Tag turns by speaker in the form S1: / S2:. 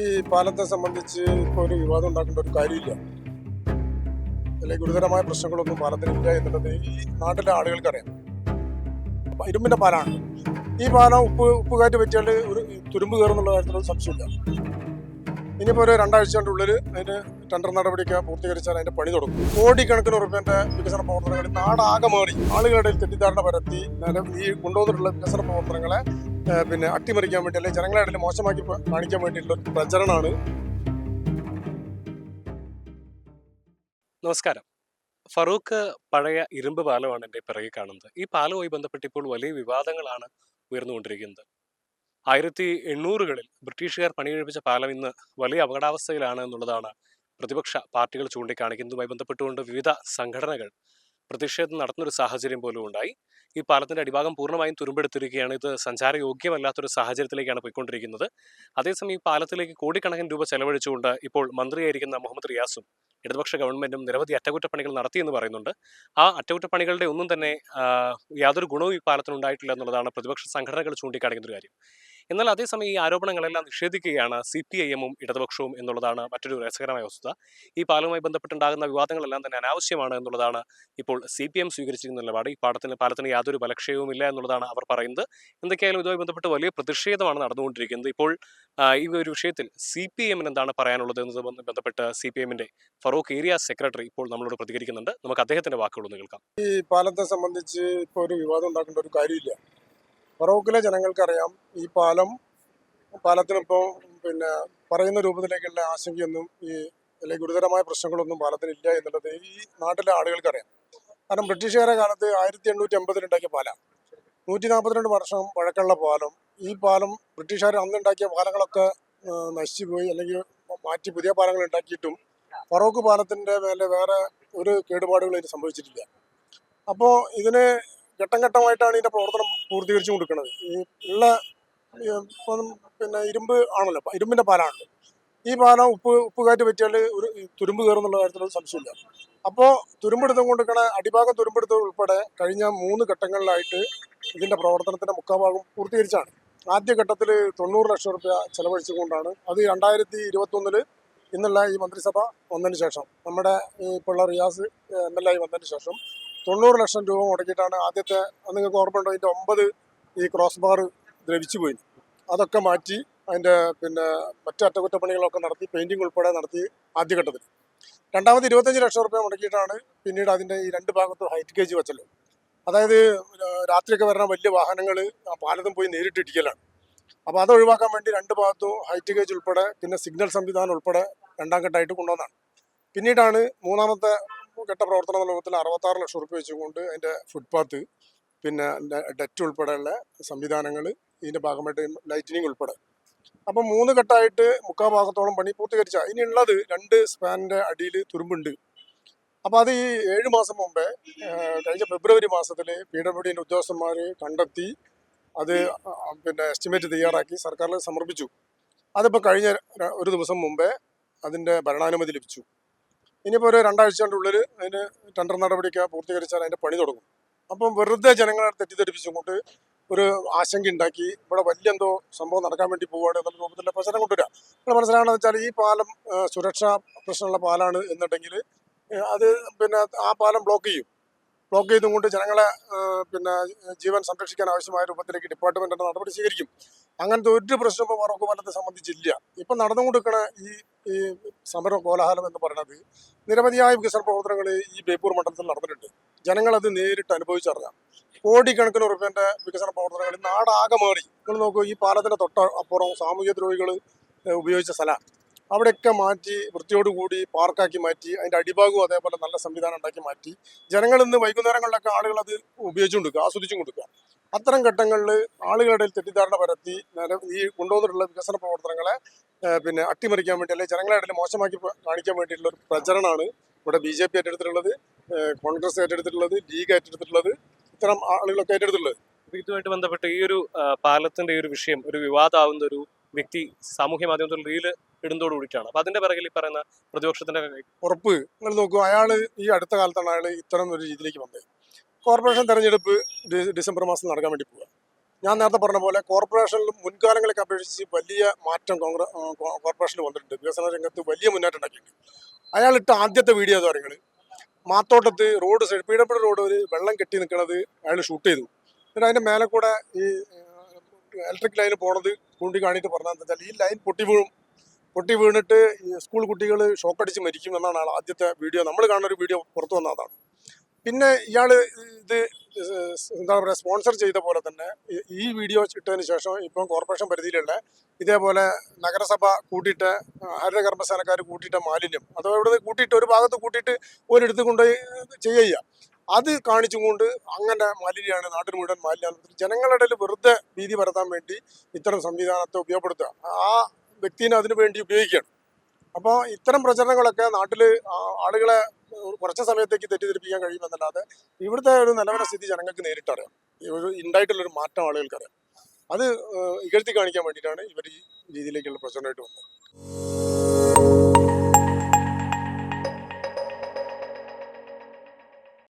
S1: ഈ പാലത്തെ സംബന്ധിച്ച് ഇപ്പോൾ ഒരു വിവാദം ഉണ്ടാക്കേണ്ട ഒരു കാര്യമില്ല. അല്ലെങ്കിൽ ഗുരുതരമായ പ്രശ്നങ്ങളൊന്നും പാലത്തിനില്ല എന്നുള്ളത് ഈ നാട്ടിലെ ആളുകൾക്കറിയാം. അപ്പൊ ഇരുമ്പിന്റെ പാലാണ്. ഈ പാലം ഉപ്പ് ഉപ്പുകാറ്റ് പറ്റിയാൽ ഒരു തുരുമ്പ് കയറുന്നുള്ള കാര്യത്തിലൊരു സംശയമില്ല. ഇനിയിപ്പോൾ ഒരു രണ്ടാഴ്ചയുടെ ഉള്ളിൽ അതിന് ടെൻഡർ നടപടിയൊക്കെ പൂർത്തീകരിച്ചാൽ അതിന്റെ പണി തുടങ്ങും. കോടിക്കണക്കിന് ഉറപ്പിന്റെ വികസന പ്രവർത്തനങ്ങളിൽ നാടാകെ മാറി. ആളുകളുടെ തെറ്റിദ്ധാരണ പരത്തി ഈ കൊണ്ടുവന്നിട്ടുള്ള വികസന പ്രവർത്തനങ്ങളെ പിന്നെ അട്ടിമറിക്കാൻ വേണ്ടി അല്ലെങ്കിൽ ജനങ്ങളെ ഇടയിൽ മോശമാക്കി കാണിക്കാൻ വേണ്ടിയിട്ടുള്ള ഒരു പ്രചരണമാണ്.
S2: നമസ്കാരം. ഫറൂഖ് പഴയ ഇരുമ്പ് പാലമാണ് എന്റെ പിറകെ കാണുന്നത്. ഈ പാലവുമായി ബന്ധപ്പെട്ട് ഇപ്പോൾ വലിയ വിവാദങ്ങളാണ് ഉയർന്നുകൊണ്ടിരിക്കുന്നത്. ആയിരത്തി എണ്ണൂറുകളിൽ ബ്രിട്ടീഷുകാർ പണികഴിപ്പിച്ച പാലം ഇന്ന് വലിയ അപകടാവസ്ഥയിലാണ് എന്നുള്ളതാണ് പ്രതിപക്ഷ പാർട്ടികൾ ചൂണ്ടിക്കാണിക്കുന്നതുമായി ബന്ധപ്പെട്ടുകൊണ്ട് വിവിധ സംഘടനകൾ പ്രതിഷേധം നടത്തുന്നൊരു സാഹചര്യം പോലും ഉണ്ടായി. ഈ പാലത്തിന്റെ അടിഭാഗം പൂർണമായും തുരുമ്പെടുത്തിരിക്കുകയാണ്. ഇത് സഞ്ചാരയോഗ്യമല്ലാത്തൊരു സാഹചര്യത്തിലേക്കാണ് പോയിക്കൊണ്ടിരിക്കുന്നത്. അതേസമയം ഈ പാലത്തിലേക്ക് കോടിക്കണക്കിന് രൂപ ചെലവഴിച്ചുകൊണ്ട് ഇപ്പോൾ മന്ത്രിയായിരിക്കുന്ന മുഹമ്മദ് റിയാസും ഇടതുപക്ഷ ഗവൺമെന്റും നിരവധി അറ്റകുറ്റപ്പണികൾ നടത്തിയെന്ന് പറയുന്നുണ്ട്. ആ അറ്റകുറ്റപ്പണികളുടെ ഒന്നും തന്നെ യാതൊരു ഗുണവും ഈ പാലത്തിനുണ്ടായിട്ടില്ല എന്നുള്ളതാണ് പ്രതിപക്ഷ സംഘടനകൾ ചൂണ്ടിക്കാണിക്കുന്ന ഒരു കാര്യം. എന്നാൽ അതേസമയം ഈ ആരോപണങ്ങളെല്ലാം നിഷേധിക്കുകയാണ് സി പി ഐ എമ്മും ഇടതുപക്ഷവും എന്നുള്ളതാണ് മറ്റൊരു രസകരമായ വസ്തുത. ഈ പാലവുമായി ബന്ധപ്പെട്ടുണ്ടാകുന്ന വിവാദങ്ങളെല്ലാം തന്നെ അനാവശ്യമാണ് എന്നുള്ളതാണ് ഇപ്പോൾ സി പി എം സ്വീകരിച്ചിരിക്കുന്ന നിലപാട്. ഈ പാടത്തിന് പാലത്തിന് യാതൊരു ബലക്ഷയവും ഇല്ല എന്നുള്ളതാണ് അവർ പറയുന്നത്. എന്തൊക്കെയായാലും ഇതുമായി ബന്ധപ്പെട്ട് വലിയ പ്രതിഷേധമാണ് നടന്നുകൊണ്ടിരിക്കുന്നത്. ഇപ്പോൾ ഈ ഒരു വിഷയത്തിൽ സി പി എമ്മിന് എന്താണ് പറയാനുള്ളത് എന്നതുമായി ബന്ധപ്പെട്ട് സി പി എമ്മിന്റെ ഫറൂഖ് ഏരിയ സെക്രട്ടറി ഇപ്പോൾ നമ്മളോട് പ്രതികരിക്കുന്നുണ്ട്. നമുക്ക് അദ്ദേഹത്തിന്റെ വാക്കുകളൊന്ന് കേൾക്കാം.
S1: ഈ പാലത്തെ സംബന്ധിച്ച് ഇപ്പോൾ ഒരു വിവാദം ഉണ്ടാക്കേണ്ട ഒരു കാര്യമില്ല. ഫറോക്കിലെ ജനങ്ങൾക്കറിയാം ഈ പാലം പാലത്തിനിപ്പോൾ പിന്നെ പറയുന്ന രൂപത്തിലേക്കുള്ള ആശങ്കയൊന്നും ഈ അല്ലെങ്കിൽ ഗുരുതരമായ പ്രശ്നങ്ങളൊന്നും പാലത്തിനില്ല എന്നുള്ളത് ഈ നാട്ടിലെ ആളുകൾക്കറിയാം. കാരണം ബ്രിട്ടീഷുകാരെ കാലത്ത് ആയിരത്തി എണ്ണൂറ്റി എൺപതിൽ ഉണ്ടാക്കിയ പാലം. നൂറ്റി നാൽപ്പത്തിരണ്ട് വർഷം പഴക്കമുള്ള പാലം. ഈ പാലം ബ്രിട്ടീഷുകാർ അന്ന് ഉണ്ടാക്കിയ പാലങ്ങളൊക്കെ നശിച്ചുപോയി നശിച്ചു പോയി അല്ലെങ്കിൽ മാറ്റി പുതിയ പാലങ്ങൾ ഉണ്ടാക്കിയിട്ടും ഫറോക്ക് പാലത്തിന്റെ മേലെ വേറെ ഒരു കേടുപാടുകളും ഇതിന് സംഭവിച്ചിട്ടില്ല. അപ്പോൾ ഇതിന് ഘട്ടം ഘട്ടമായിട്ടാണ് ഇതിന്റെ പ്രവർത്തനം പൂർത്തീകരിച്ചു കൊടുക്കുന്നത് ഈ ഉള്ള പിന്നെ ഇരുമ്പ് ആണല്ലോ ഇരുമ്പിന്റെ പാലാണല്ലോ ഈ പാലം ഉപ്പ് ഉപ്പുകാറ്റ് പറ്റിയാൽ ഒരു തുരുമ്പ് കയറുന്നുള്ള കാര്യത്തിലൊരു സംശയമില്ല. അപ്പോൾ തുരുമ്പെടുത്തും കൊണ്ടിരിക്കണ അടിഭാഗം തുരുമ്പെടുത്തത് ഉൾപ്പെടെ കഴിഞ്ഞ മൂന്ന് ഘട്ടങ്ങളിലായിട്ട് ഇതിന്റെ പ്രവർത്തനത്തിന്റെ മുക്കാഭാഗം പൂർത്തീകരിച്ചാണ്. ആദ്യ ഘട്ടത്തിൽ തൊണ്ണൂറ് ലക്ഷം റുപ്യ ചെലവഴിച്ചുകൊണ്ടാണ്. അത് രണ്ടായിരത്തി ഇരുപത്തൊന്നിൽ ഇന്നുള്ള ഈ മന്ത്രിസഭ വന്നതിന് ശേഷം നമ്മുടെ ഈ Pillai Riyas M L A ആയി വന്നതിന് ശേഷം തൊണ്ണൂറ് ലക്ഷം രൂപ മുടക്കിയിട്ടാണ് ആദ്യത്തെ നിങ്ങൾക്ക് ഓർമ്മയുണ്ടോ ഇതിന്റെ ഒമ്പത് ഈ ക്രോസ് ബാർ ദ്രവിച്ചു പോയി. അതൊക്കെ മാറ്റി അതിന്റെ പിന്നെ മറ്റ് അറ്റകുറ്റപ്പണികളൊക്കെ നടത്തി പെയിന്റിങ് ഉൾപ്പെടെ നടത്തി ആദ്യഘട്ടത്തിൽ. രണ്ടാമത് ഇരുപത്തഞ്ച് ലക്ഷം റുപ്യ മുടക്കിയിട്ടാണ് പിന്നീട് അതിന്റെ ഈ രണ്ട് ഭാഗത്തും ഹൈറ്റ് ഗേജ് വെച്ചല്ലോ അതായത് രാത്രിയൊക്കെ വരുന്ന വലിയ വാഹനങ്ങൾ പാലത്തും പോയി നേരിട്ട് ഇടിക്കലാണ്. അപ്പോൾ അത് ഒഴിവാക്കാൻ വേണ്ടി രണ്ട് ഭാഗത്തും ഹൈറ്റ് ഗേജ് ഉൾപ്പെടെ പിന്നെ സിഗ്നൽ സംവിധാനം ഉൾപ്പെടെ രണ്ടാം ഘട്ടമായിട്ട് കൊണ്ടുവന്നതാണ്. പിന്നീടാണ് മൂന്നാമത്തെ ഘട്ട പ്രവർത്തന നിലവത്തിൽ അറുപത്താറ് ലക്ഷം റുപ്യ വെച്ചുകൊണ്ട് അതിന്റെ ഫുട്പാത്ത് പിന്നെ ഡെറ്റ് ഉൾപ്പെടെയുള്ള സംവിധാനങ്ങൾ ഇതിന്റെ ഭാഗമായിട്ട് ലൈറ്റിനിങ് ഉൾപ്പെടെ. അപ്പം മൂന്ന് ഘട്ടമായിട്ട് മുക്കാൽ ഭാഗത്തോളം പണി പൂർത്തീകരിച്ച. ഇനിയുള്ളത് രണ്ട് സ്പാനിന്റെ അടിയിൽ തുരുമ്പുണ്ട്. അപ്പോൾ അത് ഈ ഏഴ് മാസം മുമ്പേ കഴിഞ്ഞ ഫെബ്രുവരി മാസത്തിൽ പി ഡബ്ല്യു ഡിന്റെ ഉദ്യോഗസ്ഥന്മാർ കണ്ടെത്തി അത് പിന്നെ എസ്റ്റിമേറ്റ് തയ്യാറാക്കി സർക്കാരിൽ സമർപ്പിച്ചു. അതിപ്പോൾ കഴിഞ്ഞ ഒരു ദിവസം മുമ്പേ അതിന്റെ ഭരണാനുമതി ലഭിച്ചു. ഇനിയിപ്പോൾ ഒരു രണ്ടാഴ്ചയുടെ ഉള്ളിൽ അതിന് ടെൻഡർ നടപടിയൊക്കെ പൂർത്തീകരിച്ചാൽ അതിന്റെ പണി തുടങ്ങും. അപ്പം വെറുതെ ജനങ്ങളെ തെറ്റിദ്ധരിപ്പിച്ചുകൊണ്ട് ഒരു ആശങ്ക ഉണ്ടാക്കി ഇവിടെ വലിയ എന്തോ സംഭവം നടക്കാൻ വേണ്ടി പോവുകയാണ് എന്നുള്ള രൂപത്തിലുള്ള പ്രചരണം കൊണ്ടുവരിക. ഇവിടെ മനസ്സിലാണെന്ന് വെച്ചാൽ ഈ പാലം സുരക്ഷാ പ്രശ്നമുള്ള പാലാണ് എന്നുണ്ടെങ്കിൽ അത് പിന്നെ ആ പാലം ബ്ലോക്ക് ചെയ്യും. ബ്ലോക്ക് ചെയ്തുകൊണ്ട് ജനങ്ങളെ പിന്നെ ജീവൻ സംരക്ഷിക്കാൻ ആവശ്യമായ രൂപത്തിലേക്ക് ഡിപ്പാർട്ട്മെന്റിന്റെ നടപടി സ്വീകരിക്കും. അങ്ങനത്തെ ഒരു പ്രശ്നം ഇപ്പോൾ വറക്കുപാലത്തെ പാലത്തെ സംബന്ധിച്ചില്ല. ഇപ്പം നടന്നുകൊണ്ടിരിക്കുന്ന ഈ ഈ സമര കോലാഹലം എന്ന് പറയുന്നത് നിരവധിയായ വികസന പ്രവർത്തനങ്ങൾ ഈ ബേപ്പൂർ മണ്ഡലത്തിൽ നടന്നിട്ടുണ്ട്. ജനങ്ങൾ അത് നേരിട്ട് അനുഭവിച്ചറിയാം കോടിക്കണക്കിന് ഉറുപ്പ്യന്റെ വികസന പ്രവർത്തനങ്ങൾ നാടാകെ മാറി. നിങ്ങൾ നോക്കൂ ഈ പാലത്തിന്റെ തൊട്ട അപ്പുറം സാമൂഹ്യ ദ്രോഹികൾ ഉപയോഗിച്ച സ്ഥലം. അവിടെയൊക്കെ മാറ്റി വൃത്തിയോടുകൂടി പാർക്കാക്കി മാറ്റി അതിന്റെ അടിഭാഗവും അതേപോലെ നല്ല സംവിധാനം ഉണ്ടാക്കി മാറ്റി. ജനങ്ങൾ ഇന്ന് വൈകുന്നേരങ്ങളിലൊക്കെ ആളുകൾ അത് ഉപയോഗിച്ചും കൊടുക്കുക ആസ്വദിച്ചും കൊടുക്കുക അത്തരം ഘട്ടങ്ങളിൽ ആളുകളുടെ തെറ്റിദ്ധാരണ പരത്തി ഈ കൊണ്ടുവന്നിട്ടുള്ള വികസന പ്രവർത്തനങ്ങളെ പിന്നെ അട്ടിമറിക്കാൻ വേണ്ടി അല്ലെങ്കിൽ ജനങ്ങളുടെ ഇടയിൽ മോശമാക്കി കാണിക്കാൻ വേണ്ടിയിട്ടുള്ള ഒരു പ്രചരണമാണ് ഇവിടെ ബി ജെ പി ഏറ്റെടുത്തിട്ടുള്ളത് കോൺഗ്രസ് ഏറ്റെടുത്തിട്ടുള്ളത് ലീഗ് ഏറ്റെടുത്തിട്ടുള്ളത് ഇത്തരം ആളുകളൊക്കെ ഏറ്റെടുത്തിട്ടുള്ളത്.
S2: ഇതുമായിട്ട് ബന്ധപ്പെട്ട് ഈ ഒരു പാലത്തിന്റെ ഈ ഒരു വിഷയം ഒരു വിവാദമാവുന്ന ഒരു വ്യക്തി സാമൂഹ്യ മാധ്യമത്തിൽ റീൽ ഇടുന്നതോട് കൂടിയിട്ടാണ്. അപ്പൊ അതിന്റെ പിറകിൽ ഈ പറയുന്ന പ്രതിപക്ഷത്തിന്റെ
S1: ഉറപ്പ്. നിങ്ങൾ നോക്കൂ അയാൾ ഈ അടുത്ത കാലത്താണ് അയാൾ ഇത്തരം ഒരു രീതിയിലേക്ക് വന്നത്. കോർപ്പറേഷൻ തെരഞ്ഞെടുപ്പ് ഡിസംബർ മാസം നടക്കാൻ വേണ്ടി പോവുക ഞാൻ നേരത്തെ പറഞ്ഞ പോലെ കോർപ്പറേഷനിൽ മുൻകാലങ്ങളൊക്കെ അപേക്ഷിച്ച് വലിയ മാറ്റം കോൺഗ്രസ് കോർപ്പറേഷനിൽ വന്നിട്ടുണ്ട്. വികസന രംഗത്ത് വലിയ മുന്നേറ്റം ഉണ്ടാക്കിയിട്ടുണ്ട്. അയാൾ ഇട്ട ആദ്യത്തെ വീഡിയോ എന്ന് പറയുന്നത് മാത്തോട്ടത്ത് റോഡ് സൈഡ് പീഡപ്പുഴ റോഡ് ഒരു വെള്ളം കെട്ടി നിൽക്കുന്നത് അയാൾ ഷൂട്ട് ചെയ്തു. എന്നിട്ട് അതിന്റെ മേലെ കൂടെ ഈ ഇലക്ട്രിക് ലൈന് പോണത് ചൂണ്ടിക്കാണിയിട്ട് പറഞ്ഞാൽ വെച്ചാൽ ഈ ലൈൻ പൊട്ടി വീഴും. പൊട്ടി വീണിട്ട് സ്കൂൾ കുട്ടികൾ ഷോക്കടിച്ച് മരിക്കും എന്നാണ് ആദ്യത്തെ വീഡിയോ. നമ്മൾ കാണുന്ന ഒരു വീഡിയോ പുറത്തു വന്ന അതാണ്. പിന്നെ ഇയാൾ ഇത് എന്താ പറയുക സ്പോൺസർ ചെയ്ത പോലെ തന്നെ ഈ- വീഡിയോ ഇട്ടതിന് ശേഷം ഇപ്പം കോർപ്പറേഷൻ പരിധിയിലുള്ള ഇതേപോലെ നഗരസഭ കൂട്ടിയിട്ട് ഹരിത കർമ്മസേനക്കാർ കൂട്ടിയിട്ട മാലിന്യം അഥവാ ഇവിടെ കൂട്ടിയിട്ട് ഒരു ഭാഗത്ത് കൂട്ടിയിട്ട് ഒരിടത്ത് കൊണ്ടുപോയി ചെയ്യുക. അത് കാണിച്ചുകൊണ്ട് അങ്ങനെ മാലിന്യമാണ് നാട്ടിൽ മുഴുവൻ മാലിന്യം ജനങ്ങളുടെ വെറുതെ ഭീതി പരത്താൻ വേണ്ടി ഇത്തരം സംവിധാനത്തെ ഉപയോഗപ്പെടുത്തുക. ആ വ്യക്തിനെ അതിനു വേണ്ടി ഉപയോഗിക്കുകയാണ്. അപ്പോൾ ഇത്തരം പ്രചരണങ്ങളൊക്കെ നാട്ടിൽ ആളുകളെ കുറച്ച് സമയത്തേക്ക് തെറ്റിദ്ധരിപ്പിക്കാൻ കഴിയുമെന്നല്ലാതെ ഇവിടുത്തെ ഒരു നിലവിലെ സ്ഥിതി ജനങ്ങൾക്ക് നേരിട്ടറിയാം. ഒരു ഉണ്ടായിട്ടുള്ളൊരു മാറ്റം ആളുകൾക്കറിയാം. അത് ഇകഴ്ത്തി കാണിക്കാൻ വേണ്ടിയിട്ടാണ് ഇവർ ഈ രീതിയിലേക്കുള്ള പ്രചരണമായിട്ട് വന്നത്.